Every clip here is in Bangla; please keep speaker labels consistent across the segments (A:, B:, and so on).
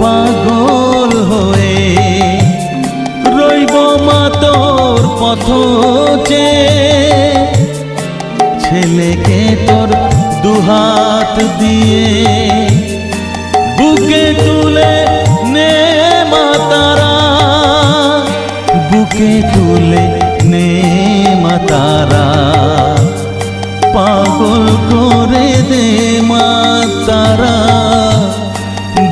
A: পাগল হয়ে রইব মাতর পথ যে ছেলেকে তোর দুহাত দিয়ে বুকে তুলে নে মাতারা বুকে তুলে নে মাতারা পাগল করে দে মাতারা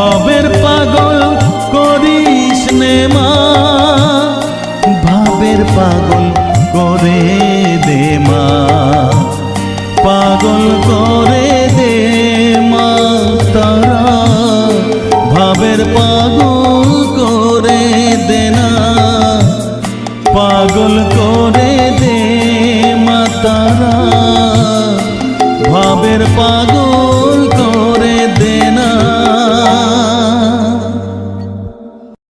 A: ভবের পাগল করিস নে মা। ভাবের পাগল করে দে মা। পাগল করে